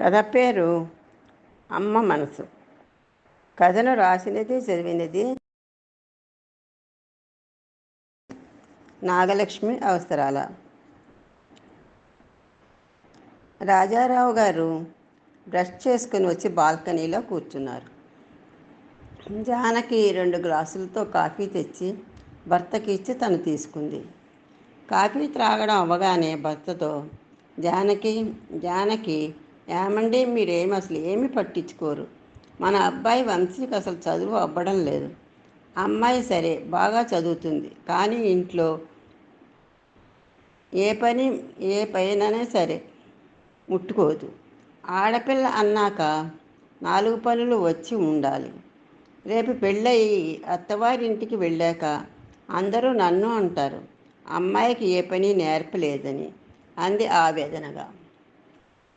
కథ పేరు అమ్మ మనసు. కథను రాసినది చదివినది నాగలక్ష్మి అవసరాల. రాజారావు గారు బ్రష్ చేసుకుని వచ్చి బాల్కనీలో కూర్చున్నారు. జానకి రెండు గ్లాసులతో కాఫీ తెచ్చి భర్తకి ఇచ్చి తను తీసుకుంది. కాఫీ త్రాగడం అవ్వగానే భర్తతో జానకి జానకి ఏమండి మీరేమి అసలు ఏమి పట్టించుకోరు. మన అబ్బాయి వంశీకి అసలు చదువు అవ్వడం లేదు. అమ్మాయి సరే బాగా చదువుతుంది. కానీ ఇంట్లో ఏ పని ఏ పైననే సరే ముట్టుకోదు. ఆడపిల్ల అన్నాక నాలుగు పనులు వచ్చి ఉండాలి. రేపు పెళ్ళయి అత్తవారింటికి వెళ్ళాక అందరూ నన్ను అంటారు. అమ్మాయికి ఏ పని నేర్పలేదని అంది ఆవేదనగా.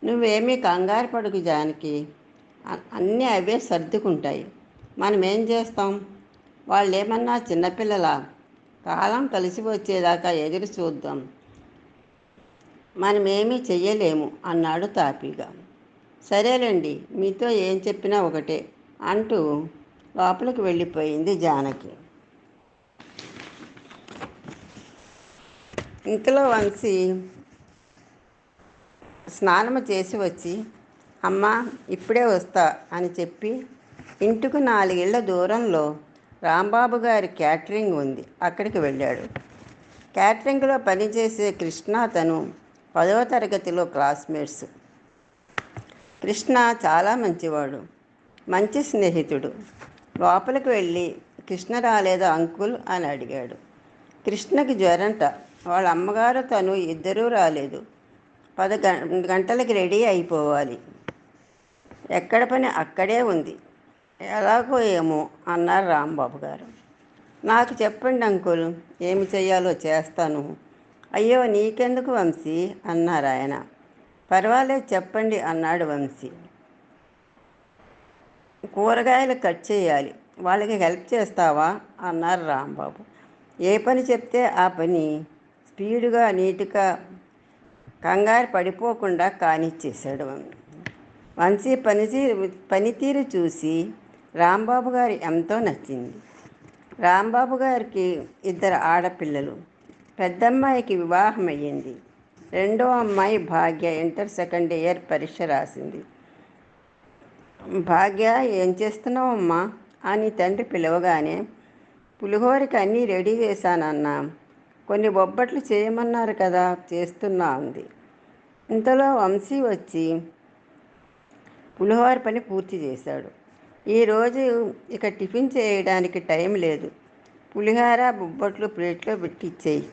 నువ్వేమీ కంగారు పడుకు జానికి. అన్నీ అవే సర్దుకుంటాయి. మనం ఏం చేస్తాం? వాళ్ళు ఏమన్నా చిన్నపిల్లల? కాలం కలిసి వచ్చేదాకా ఎదురు చూద్దాం. మనమేమీ చెయ్యలేము అన్నాడు తాపీగా సరేలేండి మీతో ఏం చెప్పినా ఒకటే అంటూ లోపలికి వెళ్ళిపోయింది జానకి. ఇంతలో వంశీ స్నానము చేసి వచ్చి అమ్మ ఇప్పుడే వస్తా అని చెప్పి ఇంటికి నాలుగేళ్ళ దూరంలో రాంబాబు గారి క్యాటరింగ్ ఉంది. అక్కడికి వెళ్ళాడు. క్యాటరింగ్లో పనిచేసే కృష్ణ తను పదవ తరగతిలో క్లాస్మేట్స్. కృష్ణ చాలా మంచివాడు. మంచి స్నేహితుడు. లోపలికి వెళ్ళి కృష్ణ రాలేదా అంకుల్? అని అడిగాడు. కృష్ణకి జ్వరంట. వాళ్ళ అమ్మగారు తను ఇద్దరూ రాలేదు. పది గంటలకి రెడీ అయిపోవాలి. ఎక్కడ పని అక్కడే ఉంది. ఎలాగో ఏమో అన్నారు రాంబాబు గారు. నాకు చెప్పండి అంకుల్ ఏమి చేయాలో చేస్తాను. అయ్యో నీకెందుకు వంశీ? అన్నారు ఆయన. పర్వాలేదు చెప్పండి అన్నాడు వంశీ. కూరగాయలు కట్ చేయాలి. వాళ్ళకి హెల్ప్ చేస్తావా? అన్నారు రాంబాబు. ఏ పని చెప్తే ఆ పని? స్పీడ్గా నీట్గా కంగారు పడిపోకుండా కానిచ్చేశాడు వంశీ పనితీరు పనితీరు చూసి రాంబాబు గారి ఎంతో నచ్చింది. రాంబాబు గారికి ఇద్దరు ఆడపిల్లలు పెద్దమ్మాయికి వివాహం అయ్యింది. రెండో అమ్మాయి భాగ్య ఇంటర్ సెకండ్ ఇయర్ పరీక్ష రాసింది. భాగ్య ఏం చేస్తున్నావు అమ్మా అని తండ్రి పిలవగానే పులిహోరకి అన్నీ రెడీ చేశానన్నా. కొన్ని బొబ్బట్లు చేయమన్నారు కదా చేస్తున్నా ఉంది ఇంతలో వంశీ వచ్చి పులిహోర పని పూర్తి చేశాడు. ఈరోజు ఇక టిఫిన్ చేయడానికి టైం లేదు. పులిహోర బొబ్బట్లు ప్లేట్లో పెట్టి ఇచ్చేయి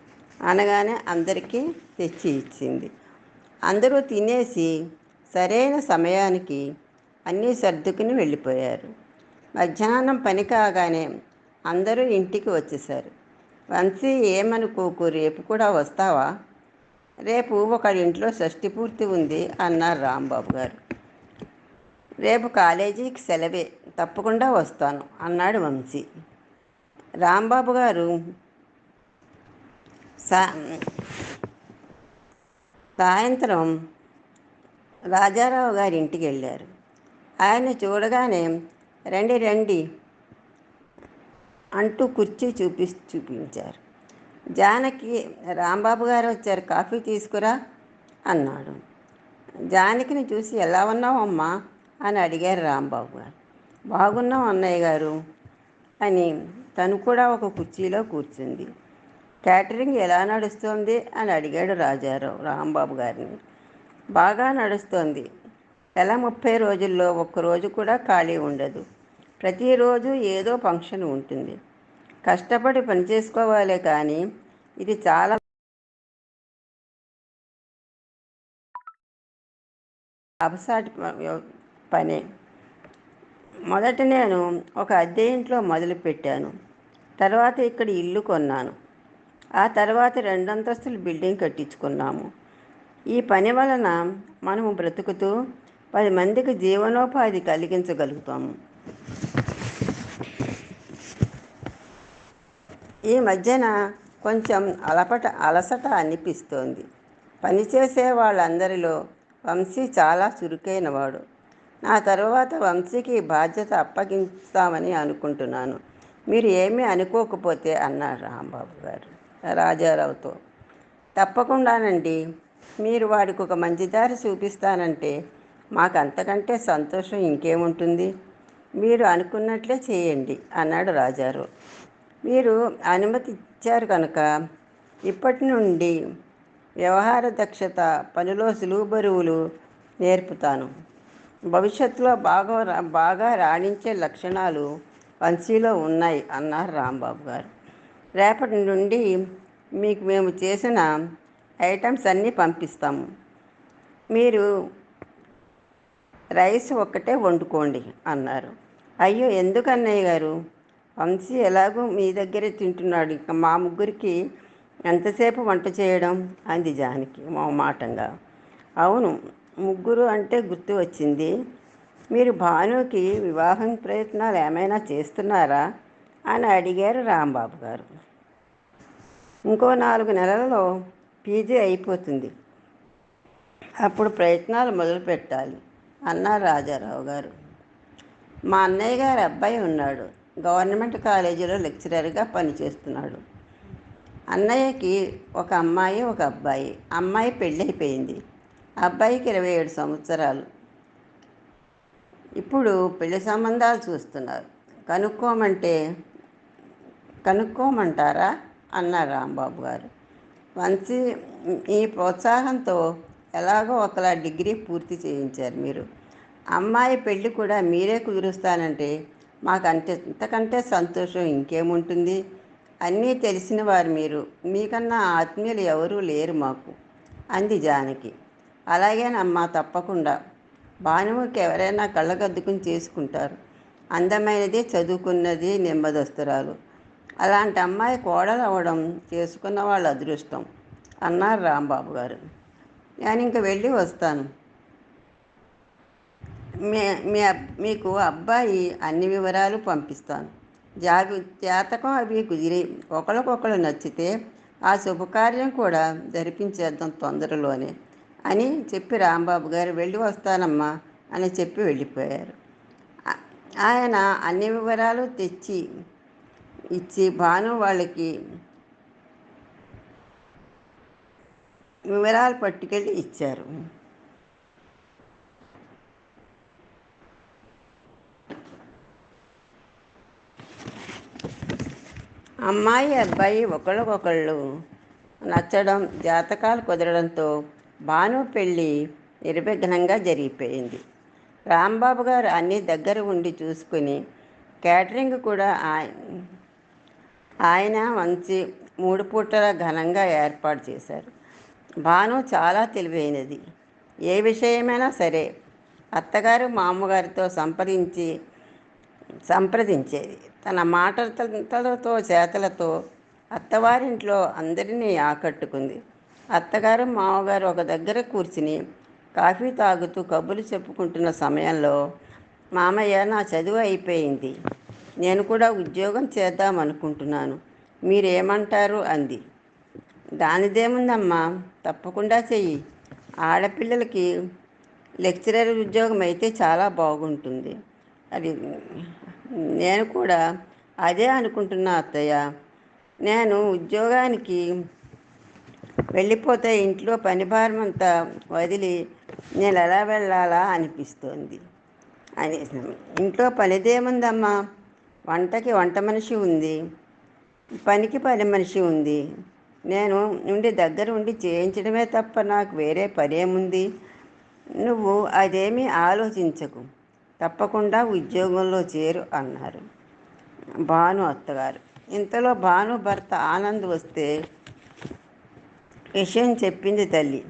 అనగానే అందరికీ తెచ్చి ఇచ్చింది. అందరూ తినేసి సరైన సమయానికి అన్నీ సర్దుకుని వెళ్ళిపోయారు. మధ్యాహ్నం పని కాగానే అందరూ ఇంటికి వచ్చేసారు వంశీ ఏమనుకోకు? రేపు కూడా వస్తావా? రేపు ఒకడింట్లో షష్టి పూర్తి ఉంది అన్నారు రాంబాబు గారు. రేపు కాలేజీకి సెలవే తప్పకుండా వస్తాను అన్నాడు వంశీ. రాంబాబు గారు సా సాయంత్రం రాజారావు గారి ఇంటికి వెళ్ళారు. ఆయన చూడగానే రండి రండి అంటూ కుర్చీ చూపి చూపించారు. జానకి రాంబాబు గారు వచ్చారు కాఫీ తీసుకురా అన్నాడు. జానకిని చూసి ఎలా ఉన్నావు అమ్మా అని అడిగారు రాంబాబు గారు. బాగున్నాం అన్నయ్య గారు అని తను కూడా ఒక కుర్చీలో కూర్చుంది. క్యాటరింగ్ ఎలా నడుస్తోంది అని అడిగాడు రాజారావు రాంబాబు గారిని. బాగా నడుస్తోంది. ఎలా ముప్పై రోజుల్లో ఒక్కరోజు కూడా ఖాళీ ఉండదు. ప్రతిరోజు ఏదో ఫంక్షన్ ఉంటుంది. కష్టపడి పని చేసుకోవాలే కానీ ఇది చాలా అపసాటి పనే. మొదట నేను ఒక అద్దె ఇంట్లో మొదలుపెట్టాను. తర్వాత ఇక్కడ ఇల్లు కొన్నాను. ఆ తర్వాత రెండంతస్తులు బిల్డింగ్ కట్టించుకున్నాము. ఈ పని వలన మనము బ్రతుకుతూ పది మందికి జీవనోపాధి కలిగించగలుగుతాము. ఈ మధ్యన కొంచెం అలపట అలసట అనిపిస్తోంది. పనిచేసే వాళ్ళందరిలో వంశీ చాలా చురుకైనవాడు. నా తరువాత వంశీకి బాధ్యత అప్పగిస్తామని అనుకుంటున్నాను. మీరు ఏమీ అనుకోకపోతే అన్నారు రాంబాబు గారు రాజారావుతో. తప్పకుండానండి. మీరు వాడికి ఒక మంచి దారి చూపిస్తానంటే మాకు అంతకంటే సంతోషం ఇంకేముంటుంది? మీరు అనుకున్నట్లే చేయండి అన్నాడు రాజారావు. మీరు అనుమతి ఇచ్చారు కనుక ఇప్పటి నుండి వ్యవహార దక్షత పనిలో సులువు బరువులు నేర్పుతాను. భవిష్యత్తులో బాగా రా- బాగా రాణించే లక్షణాలు వంశీలో ఉన్నాయి అన్నారు రాంబాబు గారు. రేపటి నుండి మీకు మేము చేసిన ఐటమ్స్ అన్నీ పంపిస్తాము. మీరు రైస్ ఒక్కటే వండుకోండి అన్నారు. అయ్యో ఎందుకు అన్నయ్య గారు? వంశీ ఎలాగో మీ దగ్గరే తింటున్నాడు. ఇంకా మా ముగ్గురికి ఎంతసేపు వంట చేయడం? అంది జానకి మాటంగా అవును ముగ్గురు అంటే గుర్తు వచ్చింది. మీరు భానుకి వివాహం ప్రయత్నాలు ఏమైనా చేస్తున్నారా? అని అడిగారు రాంబాబు గారు. ఇంకో నాలుగు నెలలలో పీజీ అయిపోతుంది. అప్పుడు ప్రయత్నాలు మొదలు పెట్టాలి అన్నారు రాజారావు గారు. మా అన్నయ్య గారు అబ్బాయి ఉన్నాడు. గవర్నమెంట్ కాలేజీలో లెక్చరర్గా పనిచేస్తున్నాడు. అన్నయ్యకి ఒక అమ్మాయి ఒక అబ్బాయి. అమ్మాయి పెళ్ళైపోయింది. అబ్బాయికి ఇరవై ఏడు సంవత్సరాలు. ఇప్పుడు పెళ్ళి సంబంధాలు చూస్తున్నారు. కనుక్కోమంటే కనుక్కోమంటారా? అన్నారు రాంబాబు గారు. మంచి ఈ ప్రోత్సాహంతో ఎలాగో ఒకలా డిగ్రీ పూర్తి చేయించారు మీరు. అమ్మాయి పెళ్ళి కూడా మీరే కుదురుస్తానంటే మాకు ఇంతకంటే సంతోషం ఇంకేముంటుంది? అన్నీ తెలిసిన వారు మీరు. మీకన్నా ఆత్మీయులు ఎవరూ లేరు మాకు. అంది జానకి. అలాగేనమ్మా తప్పకుండా. భానువుకి ఎవరైనా కళ్ళగద్దుకుని చేసుకుంటారు. అందమైనది చదువుకున్నది నెమ్మదస్తురాలు. అలాంటి అమ్మాయి కోడలు అవ్వడం చేసుకున్న వాళ్ళ అదృష్టం అన్నారు రాంబాబు గారు నేను ఇంక వెళ్ళి వస్తాను. మీ మీ మీకు అబ్బాయి అన్ని వివరాలు పంపిస్తాను. జాబి జాతకం అవి కుదిరి ఒకరికొకరు నచ్చితే ఆ శుభకార్యం కూడా జరిపించేద్దాం తొందరలోనే అని చెప్పి రాంబాబు గారు వెళ్ళి వస్తానమ్మా అని చెప్పి వెళ్ళిపోయారు. ఆయన అన్ని వివరాలు తెచ్చి ఇచ్చి భాను వాళ్ళకి వివరాలు పట్టుకెళ్ళి ఇచ్చారు. అమ్మాయి అబ్బాయి ఒకళ్ళకొకళ్ళు నచ్చడం జాతకాలు కుదరడంతో భాను పెళ్ళి నిర్విఘ్నంగా జరిగిపోయింది. రాంబాబు గారు అన్నీ దగ్గర ఉండి చూసుకుని క్యాటరింగ్ కూడా ఆయన మంచి మూడు పూటల ఘనంగా ఏర్పాటు చేశారు. భాను చాలా తెలివైనది. ఏ విషయమైనా సరే అత్తగారు మామగారితో సంప్రదించి సంప్రదించేది. తన మాటలతో చేతలతో అత్తవారింట్లో అందరినీ ఆకట్టుకుంది. అత్తగారు మామగారు ఒక దగ్గర కూర్చుని కాఫీ తాగుతూ కబుర్లు చెప్పుకుంటున్న సమయంలో మామయ్య నా చదువు అయిపోయింది. నేను కూడా ఉద్యోగం చేద్దాం అనుకుంటున్నాను మీరేమంటారు? అంది. దానిదేముందమ్మా తప్పకుండా చెయ్యి. ఆడపిల్లలకి లెక్చరర్ ఉద్యోగం అయితే చాలా బాగుంటుంది. అది నేను కూడా అదే అనుకుంటున్నా అత్తయ్య. నేను ఉద్యోగానికి వెళ్ళిపోతే ఇంట్లో పని భారం అంతా వదిలి నేను ఎలా వెళ్ళాలా అనిపిస్తోంది. అని ఇంట్లో పనిదేముందమ్మా? వంటకి వంట మనిషి ఉంది. పనికి పని మనిషి ఉంది. నేను నుండి దగ్గర ఉండి చేయించడమే తప్ప నాకు వేరే పనేముంది? నువ్వు అదేమీ ఆలోచించకు. తప్పకుండా ఉద్యోగంలో చేరు అన్నారు భాను అత్తగారు. ఇంతలో భాను భర్త ఆనంద్ వస్తే విషయం చెప్పింది తల్లి.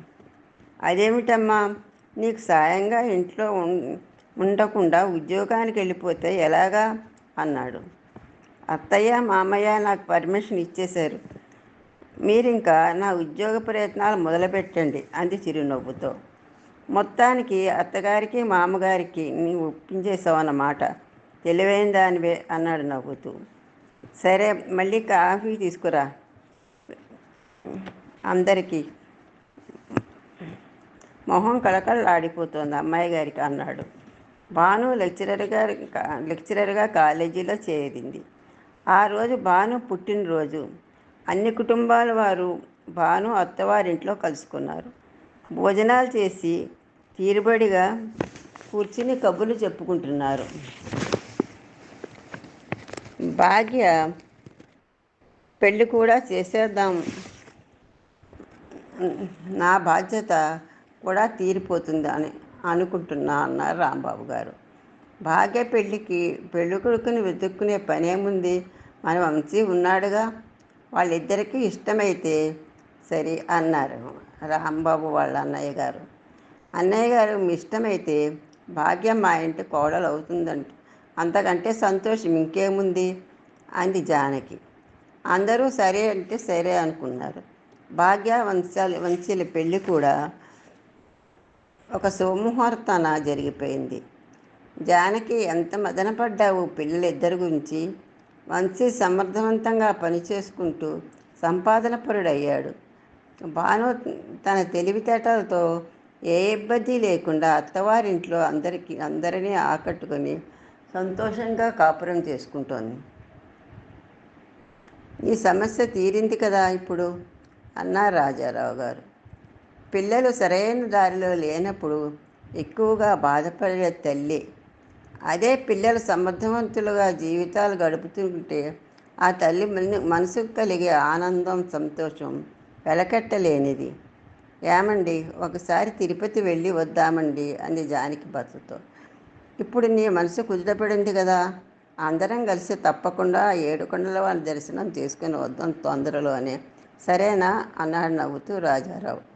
అదేమిటమ్మా నీకు సాయంగా ఇంట్లో ఉం- ఉండకుండా ఉద్యోగానికి వెళ్ళిపోతే ఎలాగా అన్నాడు. అత్తయ్య మామయ్య నాకు పర్మిషన్ ఇచ్చేశారు. మీరు ఇంకా నా ఉద్యోగ ప్రయత్నాలు మొదలుపెట్టండి అంది చిరునవ్వుతో. మొత్తానికి అత్తగారికి మామగారికి నీవు ఒప్పించేసావు అన్నమాట. తెలివైన దానివే అన్నాడు నవ్వుతూ. సరే మళ్ళీ కాఫీ తీసుకురా. అందరికీ. మొహం కళకళలాడిపోతుంది అమ్మాయి గారికి అన్నాడు. భాను లెక్చరర్గా లెక్చరర్గా కాలేజీలో చేరింది. ఆ రోజు భాను పుట్టినరోజు. అన్ని కుటుంబాల వారు భాను అత్తవారింట్లో కలుసుకున్నారు. భోజనాలు చేసి తీరుబడిగా కూర్చుని కబుర్లు చెప్పుకుంటున్నారు. భాగ్య పెళ్ళి కూడా చేసేద్దాం. నా బాధ్యత కూడా తీరిపోతుంది అని అనుకుంటున్నా అన్నారు రాంబాబు గారు. భాగ్య పెళ్ళికి పెళ్ళి కొడుకుని వెతుక్కునే పనేముంది? మన వంశీ ఉన్నాడుగా? వాళ్ళిద్దరికీ ఇష్టమైతే సరే అన్నారు. రాంబాబు వాళ్ళ అన్నయ్య గారు. అన్నయ్య గారు మీ ఇష్టమైతే భాగ్యం మా ఇంటి కోడలు అవుతుందంట. అంతకంటే సంతోషం ఇంకేముంది? అంది జానకి. అందరూ సరే అంటే సరే అనుకున్నారు. భాగ్య వంశాలి వంశీల పెళ్ళి కూడా ఒక శుభముహూర్తాన జరిగిపోయింది. జానకి ఎంత మదనపడ్డావు పిల్లలిద్దరి గురించి? వంశీ సమర్థవంతంగా పనిచేసుకుంటూ సంపాదన పరుడయ్యాడు. భాను తన తెలివితేటలతో ఏ ఇబ్బంది లేకుండా అత్తవారింట్లో అందరికీ అందరినీ ఆకట్టుకొని సంతోషంగా కాపురం చేసుకుంటోంది. ఈ సమస్య తీరింది కదా ఇప్పుడు? అన్నారు రాజారావు గారు. పిల్లలు సరైన దారిలో లేనప్పుడు ఎక్కువగా బాధపడే తల్లి. అదే పిల్లలు సమర్థవంతులుగా జీవితాలు గడుపుతుంటే ఆ తల్లి మనసుకు కలిగే ఆనందం సంతోషం వెలకట్టలేనిది. ఏమండి? ఒకసారి తిరుపతి వెళ్ళి వద్దామండి అంది జానకి భర్తతో. ఇప్పుడు నీ మనసు కుదుటపడింది కదా? అందరం కలిసి తప్పకుండా ఏడుకొండల వారి దర్శనం చేసుకుని వద్దాం తొందరలోనే. సరేనా? అన్నాడు నవ్వుతూ రాజారావు.